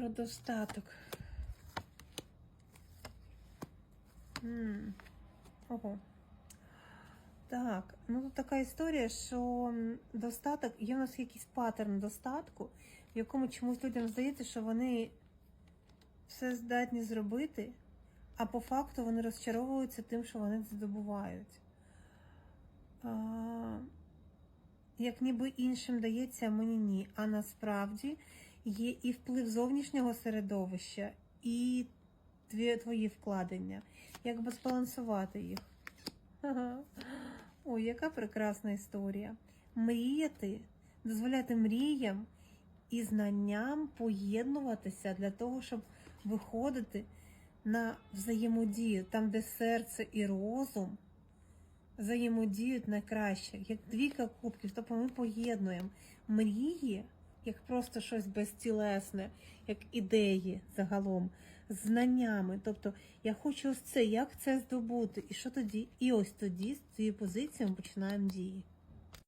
про достаток. Ого. Так, ну тут така історія, що достаток, є в нас якийсь паттерн достатку, в якому чомусь людям здається, що вони все здатні зробити, а по факту вони розчаровуються тим, що вони здобувають. Як ніби іншим дається, а мені ні. А насправді є і вплив зовнішнього середовища, і твої вкладення. Як би збалансувати їх. Ой, яка прекрасна історія. Мріяти, дозволяти мріям і знанням поєднуватися для того, щоб виходити на взаємодію, там, де серце і розум взаємодіють найкраще, як двійка кубків, тобто ми поєднуємо мрії, як просто щось безтілесне, як ідеї загалом, знаннями. Тобто я хочу ось це, як це здобути, і що тоді? І ось тоді з цією позицією починаємо дії.